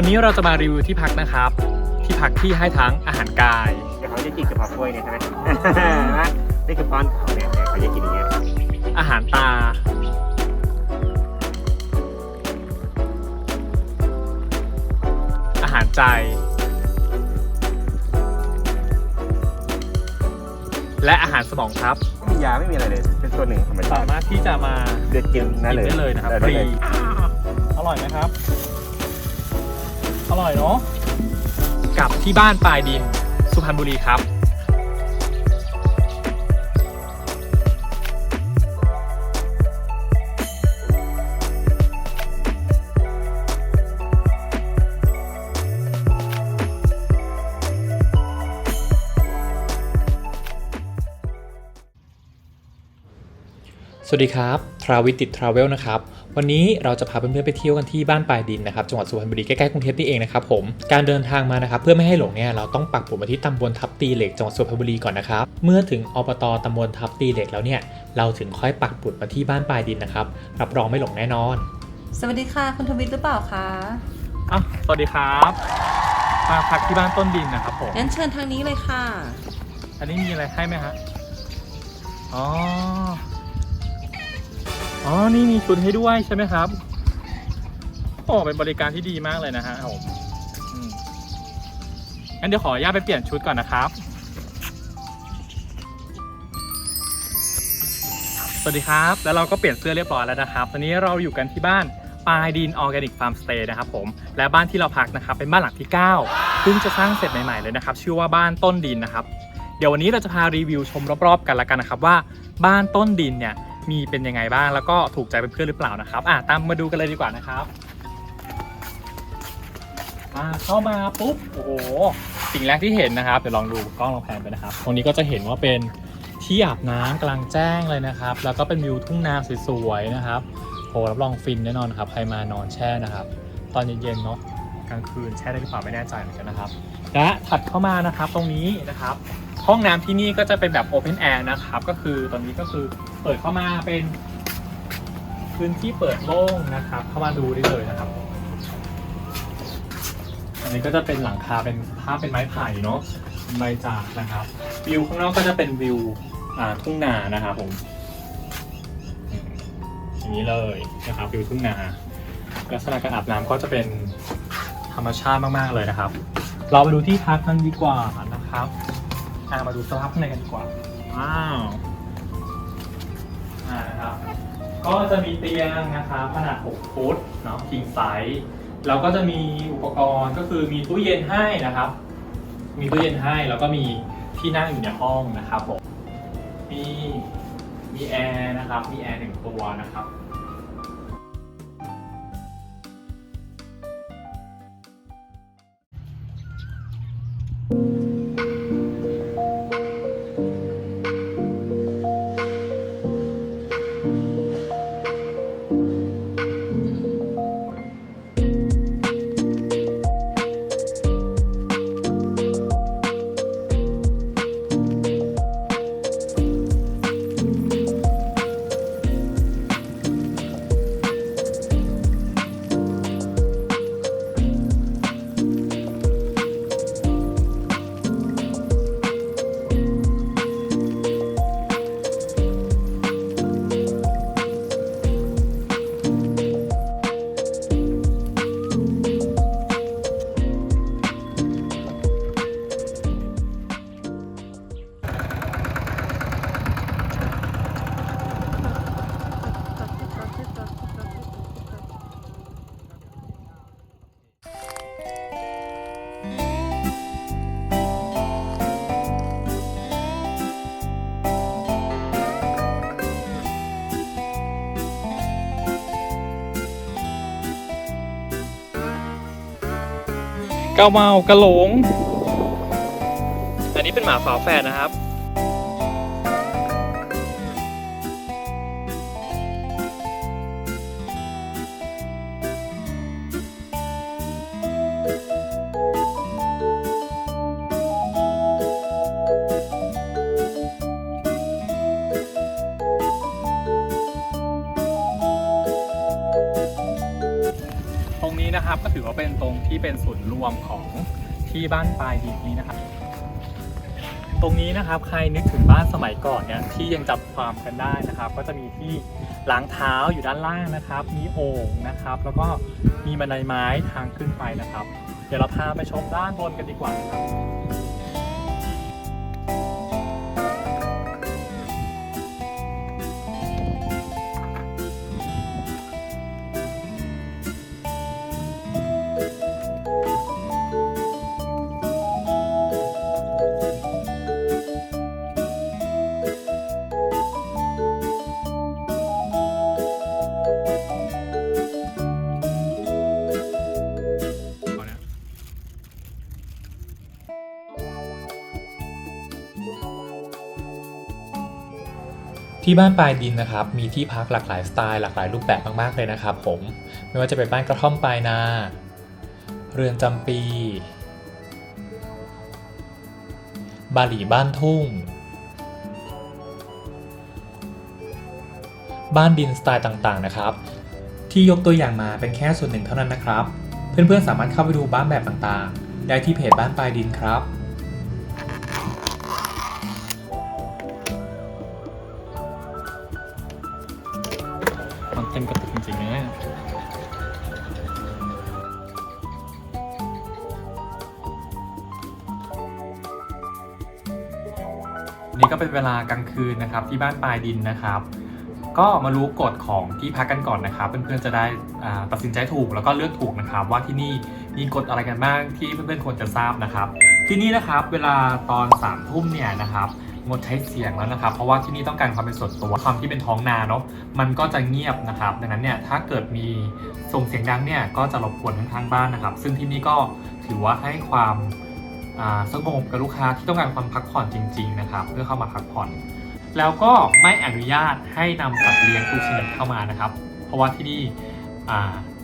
วันนี้เราจะมารีวิวที่พักนะครับ ที่พักที่ให้ทั้งอาหารกายเดี๋ยวเขาจะกินกระเพาะกล้วยเนี่ยใช่ไหมนะนี่คือป้อนเขาเนี่ยเนี่ยเขาจะกินอย่างเงี้ยอาหารตา อาหารใจ และอาหารสมองครับไม่มียาไม่มีอะไรเลย เป็นส่วนหนึ่งของธรรมชาสาติมารถที่จะมาเดือดกินกินั่นนเลยได้เลยนะครับได้ฟรีเลยอร่อยไหมครับอ ร่อยเนาะกลับที่บ้านปลายดินสุพรรณบุรีครับสวัสดีครับ ทราวิติดทราเวลนะครับ วันนี้เราจะพาเพื่อนๆไปเที่ยวกันที่บ้านปลายดินนะครับจังหวัดสุพรรณบุรีใกล้ๆกรุงเทพนี่เองนะครับผมการเดินทางมานะครับเพื่อไม่ให้หลงเนี่ยเราต้องปักหมุดมาที่ตำบลทับตีเหล็กจังหวัดสุพรรณบุรีก่อนนะครับเมื่อถึงอบตตำบลทับตีเหล็กแล้วเนี่ยเราถึงค่อยปักหมุดมาที่บ้านปลายดินนะครับรับรองไม่หลงแน่นอน สวัสดีค่ะคุณทวิตหรือเปล่าคะอะสวัสดีครับมาพักที่บ้านต้นดินนะครับผมงั้นเชิญทางนี้เลยค่ะ อันนี้มีอะไรให้ไหมฮะอ๋อ อ๋อ นี่มีชุดให้ด้วยใช่ไหมครับโอ้เป็นบริการที่ดีมากเลยนะฮะผมงั้นเดี๋ยวขออนุญาตไปเปลี่ยนชุดก่อนนะครับ สวัสดีครับ แล้วเราก็เปลี่ยนเสื้อเรียบร้อยแล้วนะครับ ตอนนี้เราอยู่กันที่บ้านปลายดินออร์แกนิกฟาร์มสเตย์นะครับผม และบ้านที่เราพักนะครับ เป็นบ้านหลังที่9เพิ่งจะสร้างเสร็จใหม่ๆเลยนะครับ ชื่อว่าบ้านต้นดินนะครับ เดี๋ยววันนี้เราจะพารีวิวชมรอบๆกันละกันนะครับว่าบ้านต้นดินเนี่ย มีเป็นยังไงบ้าง แล้วก็ถูกใจเพื่อนๆหรือเปล่านะครับอะตามมาดูกันเลยดีกว่านะครับอ่าเข้ามาปุ๊บโอ้โหสิ่งแรกที่เห็นนะครับเดี๋ยวลองดูกล้องลองแพนไปนะครับ ตรงนี้ก็จะเห็นว่าเป็นที่อาบน้ำกลางแจ้งเลยนะครับ แล้วก็เป็นวิวทุ่งนาสวยๆนะครับโหรับรองฟินแน่นอนครับใครมานอนแช่นะครับ ตอนเย็นๆเนาะกลางคืนแช่ได้หรือเปล่าไม่แน่ใจเหมือนกันนะครับและถัดเข้ามานะครับตรงนี้นะครับ ห้องน้ำที่นี่ก็จะเป็นแบบ Open Air นะครับ ก็คือตอนนี้ก็คือเปิดเข้ามาเป็นพื้นที่เปิดโล่งนะครับ เข้ามาดูได้เลยนะครับ อันนี้ก็จะเป็นหลังคาเป็นผ้าเป็นไม้ไผ่เนาะใบจากนะครับ วิวข้างนอกก็จะเป็นวิวอ่าทุ่งนานะครับผมอืมอย่างนี้เลยนะครับวิวทุ่งนาลักษณะการอาบน้ำก็จะเป็นธรรมชาติมากๆเลยนะครับ เราไปดูที่พักกันดีกว่านะครับ อะมาดูสภาพข้างในกันดีกว่า ว้าว อ่านะครับ ก็จะมีเตียงนะครับขนาด 6 ฟุตเนาะ king size แล้วก็จะมีอุปกรณ์ก็คือมีตู้เย็นให้นะครับ มีตู้เย็นให้แล้วก็มีที่นั่งอยู่ในห้องนะครับผม มีมีแอร์นะครับ มีแอร์หนึ่งตัวนะครับ เกาเมากระหลง อันนี้เป็นหมาฝาแฝดนะครับ ก็ถือว่าเป็นตรงที่เป็นศูนย์รวมของที่บ้านปลายดินนี้นะครับ ตรงนี้นะครับใครนึกถึงบ้านสมัยก่อนเนี่ยที่ยังจับความกันได้นะครับ ก็จะมีที่ล้างเท้าอยู่ด้านล่างนะครับ มีโอ่งนะครับ แล้วก็มีบันไดไม้ทางขึ้นไปนะครับ เดี๋ยวเราพาไปชมด้านบนกันดีกว่านะครับ ที่บ้านปลายดินนะครับ มีที่พักหลากหลายสไตล์หลากหลายรูปแบบมากๆเลยนะครับผม ไม่ว่าจะเป็นบ้านกระท่อมปลายนา เรือนจำปี บาหลีบ้านทุ่ง บ้านดินสไตล์ต่างๆนะครับ ที่ยกตัวอย่างมาเป็นแค่ส่วนหนึ่งเท่านั้นนะครับ เพื่อนๆสามารถเข้าไปดูบ้านแบบต่างๆ ได้ที่เพจบ้านปลายดินครับ นี่ก็เป็นเวลากลางคืนนะครับที่บ้านปลายดินนะครับ ก็มารู้กฎของที่พักกันก่อนนะครับ เพื่อนๆจะได้อ่าตัดสินใจถูกแล้วก็เลือกถูกนะครับ ว่าที่นี่มีกฎอะไรกันบ้างที่เพื่อนๆควรจะทราบนะครับ ที่นี่นะครับเวลาตอน3ามทุ่มเนี่ยนะครับงดใช้เสียงแล้วนะครับ เพราะว่าที่นี่ต้องการความเป็นส่วนตัวความที่เป็นท้องนาเนาะมันก็จะเงียบนะครับ ดังนั้นเนี่ยถ้าเกิดมีส่งเสียงดังเนี่ยก็จะรบกวนข้างๆบ้านนะครับ ซึ่งที่นี่ก็ถือว่าให้ความ สงบกับลูกค้าที่ต้องการความพักผ่อนจริง ๆ นะครับ เพื่อเข้ามาพักผ่อน แล้วก็ไม่อนุญาตให้นำสัตว์เลี้ยงทุกชนิดเข้ามานะครับ เพราะว่าที่นี่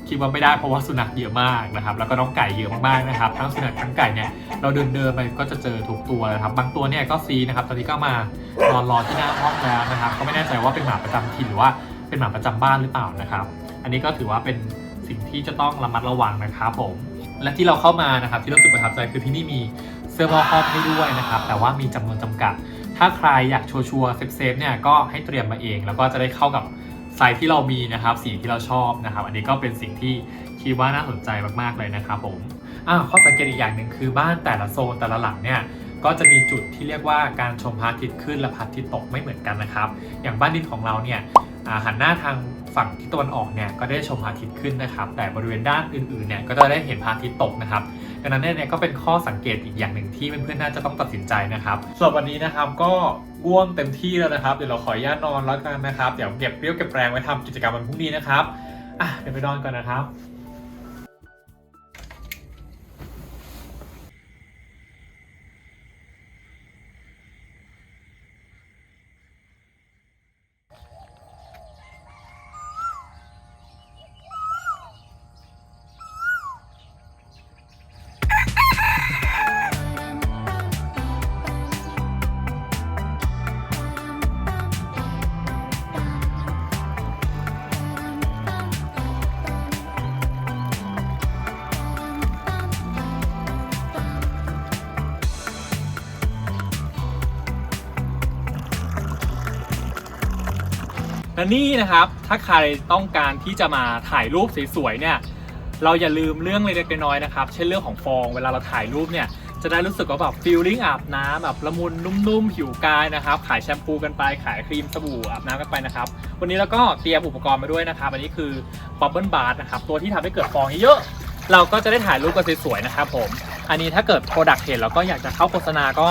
คิดว่าไม่ได้เพราะว่าสุนัขเยอะมากนะครับ แล้วก็น้องไก่เยอะมากๆนะครับ ทั้งสุนัขทั้งไก่เนี่ยเราเดินเดินไปก็จะเจอทุกตัวนะครับ บางตัวเนี่ยก็ฟรีนะครับ ตอนนี้ก็มานอนรอที่หน้าห้องแล้วนะครับ ก็ไม่แน่ใจว่าเป็นหมาประจำถิ่นหรือว่าเป็นหมาประจำบ้านหรือเปล่านะครับ อันนี้ก็ถือว่าเป็นสิ่งที่จะต้องระมัดระวังนะครับผม และที่เราเข้ามานะครับที่เรู้สึกประทับใจคือที่นี่มีเสื้อหม้อครอบให้ด้วยนะครับ แต่ว่ามีจำนวนจำกัด ถ้าใครอยากชัวร์เซฟๆเนี่ยก็ให้เตรียมมาเอง แล้วก็จะได้เข้ากับไซส์ที่เรามีนะครับสีที่เราชอบนะครับ อันนี้ก็เป็นสิ่งที่คิดว่าน่าสนใจมากๆเลยนะครับผมอ่าข้อสังเกตอีกอย่างหนึ่งคือบ้านแต่ละโซนแต่ละหลังเนี่ยก็จะมีจุดที่เรียกว่าการชมพระอาทิตย์ขึ้นและพระอาทิตย์ตกไม่เหมือนกันนะครับ อย่างบ้านดินของเราเนี่ยหันหน้าทาง ฝั่งที่ตะวันออกเนี่ยก็ได้ชมพระอาทิตย์ขึ้นนะครับ แต่บริเวณด้านอื่นๆเนี่ยก็จะได้เห็นพระอาทิตย์ตกนะครับดังนั้นเนี่ยก็เป็นข้อสังเกตอีกอย่างหนึ่งที่เพื่อนๆน่าจะต้องตัดสินใจนะครับส่วนวันนี้นะครับก็ง่วงเต็มที่แล้วนะครับเดี๋ยวเราขออนุญาตนอนแล้วกันนะครับเดี๋ยวเก็บเรี่ยวเก็บแรงไว้ทำกิจกรรมวันพรุ่งนี้นะครับอะเดี๋ยวไปนอนก่อนนะครับ และนี่นะครับ ถ้าใครต้องการที่จะมาถ่ายรูปสวยๆเนี่ย เราอย่าลืมเรื่องเล็กๆน้อยๆนะครับ เช่นเรื่องของฟอง เวลาเราถ่ายรูปเนี่ย จะได้รู้สึกว่าแบบฟีลลิ่งอาบน้ำแบบละมุนนุ่มๆ ผิวกายนะครับ ขายแชมพูกันไป ขายครีมสบู่อาบน้ำกันไปนะครับ วันนี้เราก็เตรียมอุปกรณ์มาด้วยนะครับ อันนี้คือบับเบิลบาร์นะครับ ตัวที่ทำให้เกิดฟองเยอะๆ เราก็จะได้ถ่ายรูปกันสวยๆ นะครับผม อันนี้ถ้าเกิดโปรดักต์เห็นแล้วก็อยากจะเข้าโฆษณาก็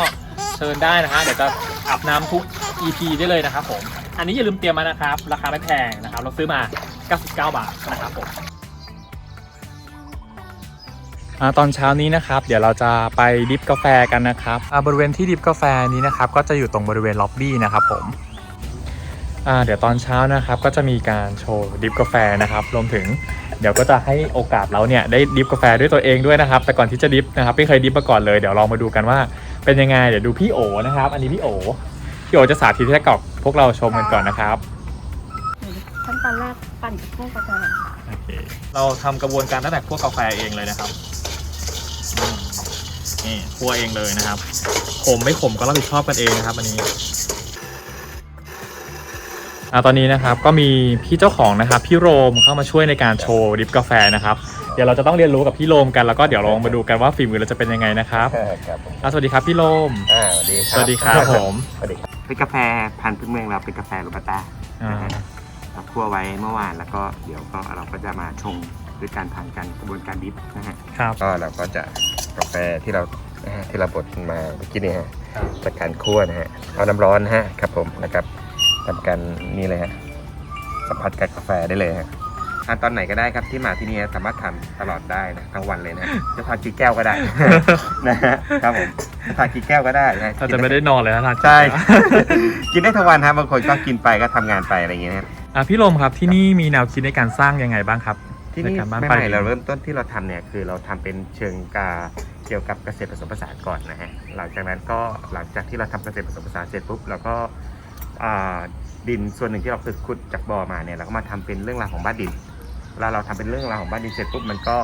เชิญได้นะฮะ เดี๋ยวจะอาบน้ำทุก EP ได้เลยนะครับผม อันนี้อย่าลืมเตรียมมานะครับ ราคาไม่แพงนะครับ เราซื้อมา 99 บาทนะครับผมตอนเช้านี้นะครับ เดี๋ยวเราจะไปดิฟกาแฟกันนะครับอ่าบริเวณที่ดิฟกาแฟนี้นะครับ ก็จะอยู่ตรงบริเวณล็อบบี้นะครับผมอ่าเดี๋ยวตอนเช้านะครับ ก็จะมีการโชว์ดิฟกาแฟนะครับรวมถึงเดี๋ยวก็จะให้โอกาสเราเนี่ยได้ดิฟกาแฟด้วยตัวเองด้วยนะครับ แต่ก่อนที่จะดิฟนะครับไม่เคยดิฟมาก่อนเลย เดี๋ยวลองมาดูกันว่าเป็นยังไง เดี๋ยวดูพี่โอนะครับ อันนี้พี่โอ พี่โอจะสาธิตให้กับพวกเราชมกันก่อนนะครับขั้นตอนแรกปั่นกับพวกกาแฟอ่โอเคเราทำกระบวนการตั้งแต่คั่วกาแฟเองเลยนะครับอืมนี่คั่วเองเลยนะครับขมไม่ขมก็รับผิดชอบกันเองนะครับ อันนี้อ่าตอนนี้นะครับก็มีพี่เจ้าของนะครับพี่โรมเข้ามาช่วยในการโชว์ดริฟกาแฟนะครับเดี๋ยวเราจะต้องเรียนรู้กับพี่โรมกันแล้วก็เดี๋ยวลองมาดูกันว่าฝีมือเราจะเป็นยังไงนะครับครับผมอ่าสวัสดีครับพี่โรมอ่าสวัสดีครับสวัสดีครับผม สวัสดีครับ เป็นกาแฟพันธุ์พื้นเมืองเราเป็นกาแฟโรบัสต้าอ่าเราคั่วไว้เมื่อวานแล้วก็เดี๋ยวก็เราก็จะมาชงด้วยการผ่านการกระบวนการดริฟนะฮะครับก็เราก็จะกาแฟที่เรานะฮะที่เราบดมาเมื่อกี้นี่ฮะครับจากการคั่วนะฮะเอาน้ำร้อนนะฮะครับผมนะครับทำการนี่เลยฮะสัมผัสกับกาแฟได้เลยฮะ ทานตอนไหนก็ได้ครับที่มาที่นี่สามารถทำตลอดได้นะทั้งวันเลยนะจะทานกี่แก้วก็ได้ นะฮะครับผมจะทานกี่แก้วก็ได้นะเราจะไม่ได้นอนเลยนะทานใช่ กินได้ทั้งวันครับบางคนก็กินไปก็ทำงานไปอะไรอย่างเงี้ยนะครับอะพี่โรมครับที่นี่มีแนวคิดในการสร้างยังไงบ้างครับที่นี่ในการบ้านไม่ปลายไม่ดินเราเริ่มต้นที่เราทำเนี่ยคือเราทำเป็นเชิงกาเกี่ยวกับเกษตรผสมผสานก่อนนะฮะหลังจากนั้นก็หลังจากที่เราทำเกษตรผสมผสานเสร็จปุ๊บเราก็อ่าดินส่วนหนึ่งที่เราคือขุดจากบ่อมาเนี่ยเราก็มาทำเป็นเรื่องราวของบ้านดิน เวลาเราทำเป็นเรื่องราวของบ้านดินเสร็จปุ๊บมันก็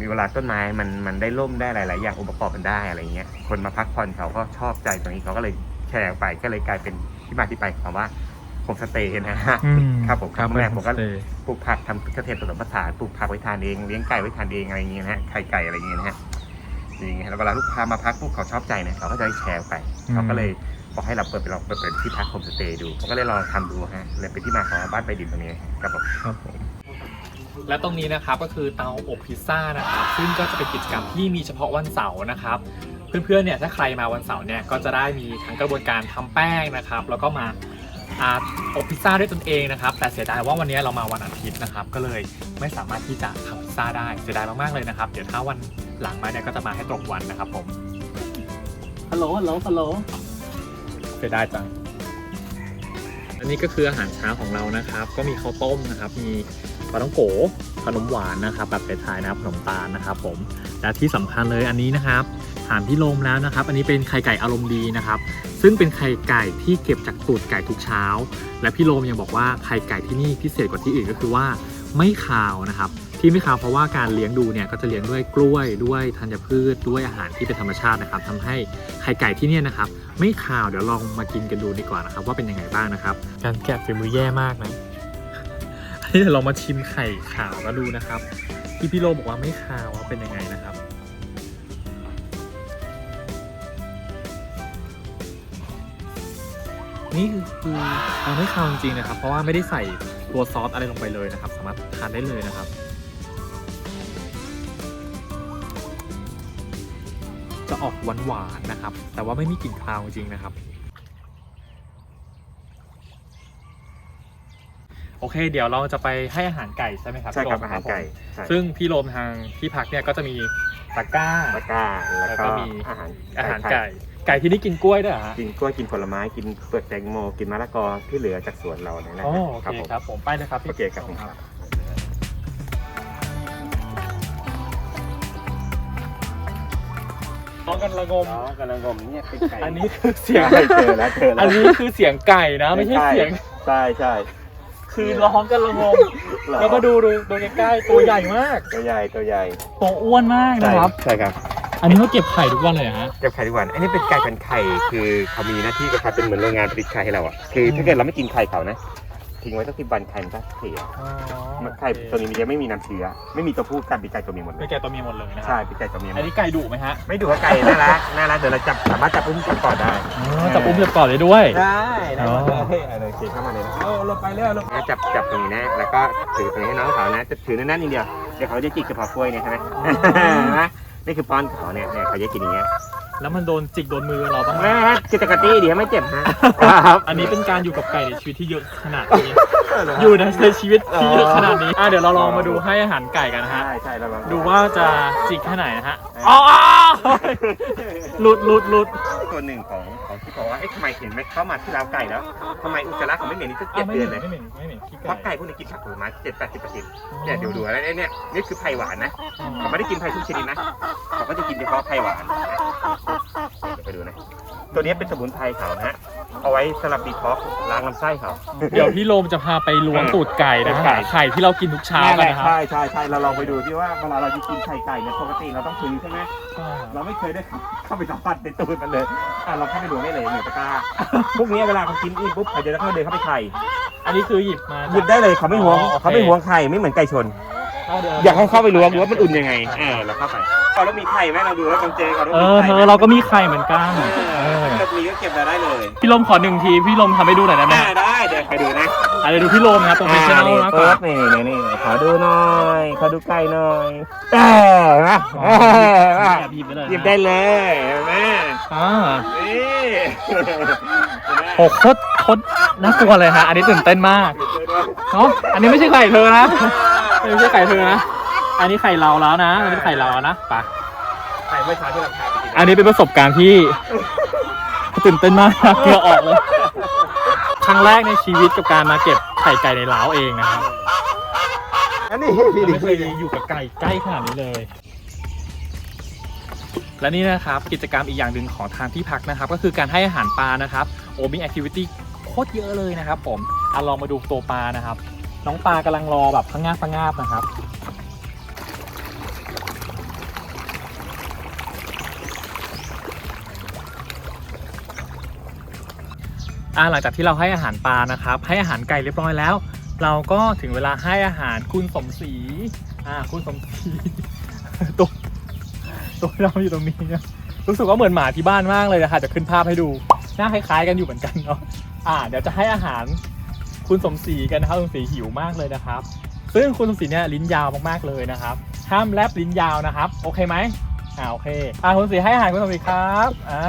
มีเวลาต้นไม้มันมันได้ร่มได้หลาย ๆ อย่างองค์ประกอบมันได้อะไรเงี้ยคนมาพักผ่อนเขาก็ชอบใจตรงนี้เขาก็เลยแชร์ออกไปก็เลยกลายเป็นที่มาที่ไปของคำว่าโฮมสเตย์นะฮะอืมครับผมครับแรกผมก็โฮสเตย์ปลูกผักทำเกษตรผสมผสานปลูกผักไว้ทานเองเลี้ยงไก่ไว้ทานเองอะไรอย่างเงี้ยนะฮะไข่ไก่อะไรอย่างเงี้ยนะฮะอย่างเงี้ยแล้วเวลาลูกค้ามาพักปุ๊บเขาชอบใจเนี่ยเขาก็จะได้แชร์ไปเขาก็เลยบอกให้เราเปิดไปลองเปิดเป็นที่พักโฮมสเตย์ดูผมก็เลยลองทำดูฮะเลยเป็นที่มาของบ้านไปดินตรงนี้ครับผมครับผม และตรงนี้นะครับก็คือเตาอบพิซซ่านะครับซึ่งก็จะเป็นกิจกรรมที่มีเฉพาะวันเสาร์นะครับเพื่อนๆเนี่ยถ้าใครมาวันเสาร์เนี่ยก็จะได้มีทั้งกระบวนการทำแป้งนะครับ แล้วก็มาอาอบพิซซ่าด้วยตนเองนะครับ แต่เสียดายว่าวันนี้เรามาวันอาทิตย์นะครับ ก็เลยไม่สามารถที่จะทำพิซซ่าได้เสียดายมากๆเลยนะครับ เดี๋ยวถ้าวันหลังมาเนี่ยก็จะมาให้ตรงวันนะครับผมฮัลโหลฮัลโหลฮัลโหลเสียดายจังอันนี้ก็คืออาหารเช้าของเรานะครับ ก็มีข้าวต้มนะครับ มี ปลาต้องโกขนมหวานนะครับแบบไทยนะครับขนมตาลนะครับผมและที่สำคัญเลยอันนี้นะครับถามพี่ลมแล้วนะครับ อันนี้เป็นไข่ไก่อารมณ์ดีนะครับ ซึ่งเป็นไข่ไก่ที่เก็บจากตูดไก่ทุกเช้า และพี่ลมยังบอกว่าไข่ไก่ที่นี่พิเศษกว่าที่อื่นก็คือว่าไม่คาวนะครับ ที่ไม่คาวเพราะว่าการเลี้ยงดูเนี่ยก็จะเลี้ยงด้วยกล้วยด้วยธัญพืชด้วยอาหารที่เป็นธรรมชาตินะครับทำให้ไข่ไก่ที่นี่นะครับ ไม่คาวเดี๋ยวลองมากินกันดูดีกว่านะครับ ว่าเป็นยังไงบ้างนะครับ การแกะฝีมือแย่มากนะ นี้เดี๋ยวเรามาชิมไข่ขาวแล้วดูนะครับ ที่พี่โลบอกว่าไม่คาวว่าเป็นยังไงนะครับ นี่คือคือาไม่คาวจริงๆนะครับ เพราะว่าไม่ได้ใส่ตัวซอสอะไรลงไปเลยนะครับ สามารถทานได้เลยนะครับจะออกหวานๆนะครับ แต่ว่าไม่มีกลิ่นคาวจริงนะครับ โอเค เดี๋ยวเราจะไปให้อาหารไก่ใช่ไหมครับใช่ครับพี่โมอาหารไก่ผมใช่ซึ่งพี่โรมทางที่พักเนี่ยก็จะมีตะกร้าตะกร้าแล้วแล้วก็ก็มีอาหารอาหารไก่ ไก่ที่นี่กินกล้วยด้วยเหรอฮะกินกล้วยกินผลไม้กินเปลือกแตงโมกินมะละกอที่เหลือจากสวนเราเนี่ยนะอ๋อฮะโอครับเคผมครับผมไปเลยครับพี่โอเคครับผมน้องกันละงมอ๋อกำลังงมเนี่ยเป็นไก่อันนี้คือเสียงใช่เจอแล้วเจอแล้วอันนี้คือเสียงไก่นะไม่ใช่เสียงใช่ใช่ คือร้องกันละงมเหรอแล้วก็ดูดูดูใกล้ๆตัวใหญ่มากตัวใหญ่ตัวใหญ่ตัวอ้วนมากนะครับ ใช่ครับอันนี้เขาเก็บไข่ทุกวันเลยเหรอฮะ เก็บไข่ทุกวันอันนี้เป็นไก่พันไข่คือเขามีหน้าที่ก็ทำเป็นเหมือนโรงงานผลิตไข่ให้เราอะคือ ถ้าเกิดเราไม่กินไข่เขานะ ทิ้งไว้สักสิบวันไข่มันก็เสียไข่ตัวนี้มันยังไม่มีน้ำเชื้อไม่มีตัวผู้กันเป็นไก่ตัวเมียหมดเลไม่ยแก่ตัวเมียหมดเลยนะคใช่รับเป็นไก่ตัวเมียหมอันดนี้ไก่ดุไหมฮะไม่ดูว่าไก่น่ารักน่ารักเดี๋ยวเราจับสามารถจับอุ้มจับกอดได้อ๋อจับอุ้มจับกอดเลยด้วย ได้ได้หมดเลยอ๋อเฮ้ยอะไรเขียนเข้ามาเลยนะเอาลงไปเรื่อยลงจับจับตรงนี้นะ แล้วก็ถือตรงนี้ให้น้องเขานะจะถือแน่นๆนิดเดียวเดี๋ยวเขาจะจิกกระเพาะกล้วยเนี่ยใช่ไหม นะนี่คือป้อนเขาเนี่ยเนี่ยเขาจะกินอย่างเงี้ย แล้วมันโดนจิกโดนมือเราบ้างไหม แม่ฮะกิจกรรมดีไม่เจ็บฮะ ครับอันนี้เป็นการอยู่กับไก่ในชีวิตที่เยอะขนาดนี้ อยู่ในชีวิตที่เยอะขนาดนี้ อะเดี๋ยวเราลองมาดูให้อาหารไก่กันนะฮะ ใช่ใช่เราลองดูว่าจะจิกแค่ไหนนะฮะ อ๋อหลุดหลุดหลุด ตัวหนึ่งของของที่บอกว่าเอ๊ะทำไมเห็นไหมเข้ามาที่ราวไก่แล้วทำไมอุจจาระเขาไม่เหม็นนี่ตั้งอ้าเจ็วดไม่เดืเหอนม็เลยนไม่เหม็นไม่เหม็นขี้เพราะไก่ไก่พวกนี้กินผักผลไม้เจ็ดแปดสิบเปอร์เซ็นต์เนี่ยดูดูแล้วเนี่ยนี่คือไผ่หวานนะเขาไม่ได้กินไผ่ทุกชนิดนะเขาก็จะกินเฉพาะไผ่หวานนะเดี๋ยวไปดูนะตัวนี้เป็นสมุนไพรเขานะฮะ เอาไว้สำหรับดีท็อกซ์ล้างลำไส้เขาเดี๋ยวพี่โลมจะพาไปล้วงตูดไก่นะตูดไก่ หาไข่ที่เรากินทุกเช้านั่นกัแหนละนะครับใช่ใช่ใช่เราลองไปดูที่ว่าเวลาเราจะกินไข่ไก่เนี่ยปกติเราต้องซื้อใช่ไหมใช่เราไม่เคยได้เข้าไปสัมผัสในตูดมันเลยอะเราเข้าไปดูได้เลยหนึ่งตะกร้าพวกนี้เวลาเขากินอิ่มปุ๊บเขาจะเข้าเดินเข้าไปไข่อันนี้คือหยิบมาหยิบได้เลยเขาไม่หวงอ๋อโอเคเขาไม่หวงไข่ไม่เหมือนไก่ชนเอาดี๋ว อยากให้เข้าไปล้วงดูว่ามันอุ่นยังไง เออเราเข้าไปเอาแล้วมีไข่ไหมเราดูแล้วบางเจเขาต้องเอมีอไข่เธไหมอเราก็มีไข่เหมือนกันเออถ้ามีก็เก็บมาได้เลยพี่ลมขอหนึ่งทีพี่ลมทำให้ดูหน่อยได้ไหมได้ได้เดี๋ยวใครดูนะอะเดี๋ยวดูพี่ลมนะครับตรงเป็นชแนลนะก่เปิอนดนี่นี่นี่ขอดูหน่อยขอดูไก่หน่อยเออนะอ๋อเออนะแอบหยิบได้เลยนะหยิบได้เลยเห็นไหมอ่านี่โหโคตรโคตรน่ากลัวเลยฮะอันนี้ตื่นเต้นมากเนาะอันนี้ไม่ใช่ไข่เธอนะ ไม่ใช่ไข่เธอนะ อันนี้ไข่เราแล้วนะอันนี้ไข่เราแล้วนะไปไข่เมื่อเช้าที่เราทานไปกินอันนี้เป็นประสบการณ์ที่ตื่นเต้นมากเหงื่อออกเลยครั้งแรกในชีวิตกับการมาเก็บไข่ไก่ในเล้าเองนะครับอันนี้พี่ดิไม่เคยอยู่กับไก่ใกล้ขนาดนี้เลย และนี่นะครับกิจกรรมอีกอย่างหนึ่งของทางที่พักนะครับ ก็คือการให้อาหารปลานะครับ โอ้มีแอคทิวิตี้โคตรเยอะเลยนะครับ ผมอะลองมาดูตัวปลานะครับ น้องปลากำลังรอแบบพังงาบพังงาบนะครับ อ่าหลังจากที่เราให้อาหารปลานะครับ ให้อาหารไก่เรียบร้อยแล้ว เราก็ถึงเวลาให้อาหารคุณสมศรีอ่าคุณสมศรีตัวตัวเราอยู่ตรงนี้นะรู้สึกว่าเหมือนหมาที่บ้านมากเลยนะคะจะขึ้นภาพให้ดูหน้าคล้ายๆกันอยู่เหมือนกันเนาะอ่า เดี๋ยวจะให้อาหาร คุณสมศรีกันนะครับคุณสมศรีหิวมากเลยนะครับ ซึ่งคุณสมศรีเนี่ยลิ้นยาวมากๆเลยนะครับ ห้ามแลบลิ้นยาวนะครับ โอเคไหมอ่าโอเคอ่าคุณสมศรีให้อาหารคุณสมศรีครับอ่า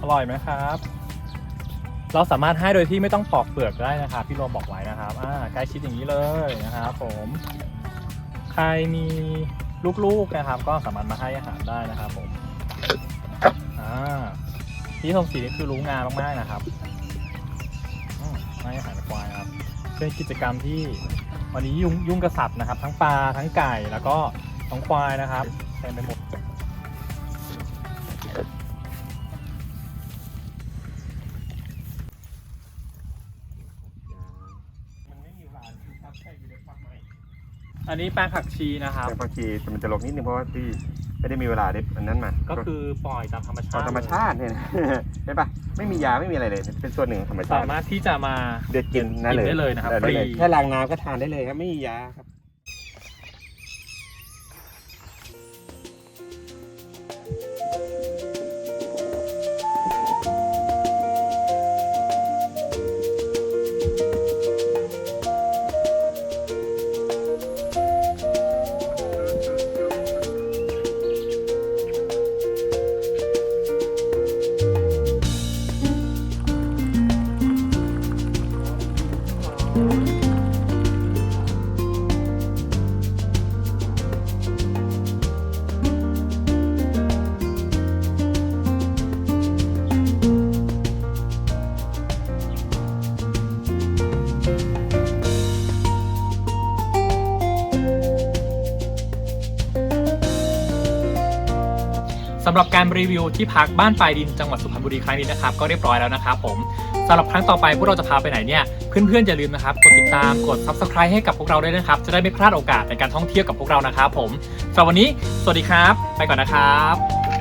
อร่อยไหมครับ เราสามารถให้โดยที่ไม่ต้องปอกเปลือกได้นะครับ พี่โรมบอกไว้นะครับอ่าใกล้ชิดอย่างนี้เลยนะครับผมใครมีลูกๆนะครับ ก็สามารถมาให้อาหารได้นะครับผมอ่าพี่สมศรีนี่คือรู้งานมากๆนะครับ ให้อาหารควายนะครับเป็นกิจกรรมที่วันนี้ยุ่งยุ่งกระสับนะครับ ทั้งปลาทั้งไก่แล้วก็ทั้งควายนะครับเต็มไปหมดมันไม่มีเวลาที่ทับแค่อยู่ในฝักไม้อันนี้แป้งผักชีนะครับแต่บางทีมันจะลงนิดนึงเพราะว่าที่ไม่ได้มีเวลาได้อันนั้นมา ก็คือปล่อยตามธรรมชาเอาติธรรมชาติเนี่ยนะเห็นปะ ไม่มียาไม่มีอะไรเลย เป็นส่วนหนึ่งของธรรมชาสาติมารถที่จะมาเด็ดกินได้เลยกินได้เลยนะครับได้เลยฟรี แค่ล้างน้ำก็ทานได้เลยครับไม่มียาครับำหรับการรีวิวที่พักบ้านปลายดินจังหวัดสุพรรณบุรีครั้งนี้นะครับก็เรียบร้อยแล้วนะครับผมสำหรับครั้งต่อไปพวกเราจะพาไปไหนเนี่ยเพื่อนๆอย่าลืมนะครับกดติดตามกด subscribe ให้กับพวกเราด้วยนะครับ จะได้ไม่พลาดโอกาสในการท่องเที่ยวกับพวกเรานะครับผมสำหรับวันนี้สวัสดีครับ ไปก่อนนะครับ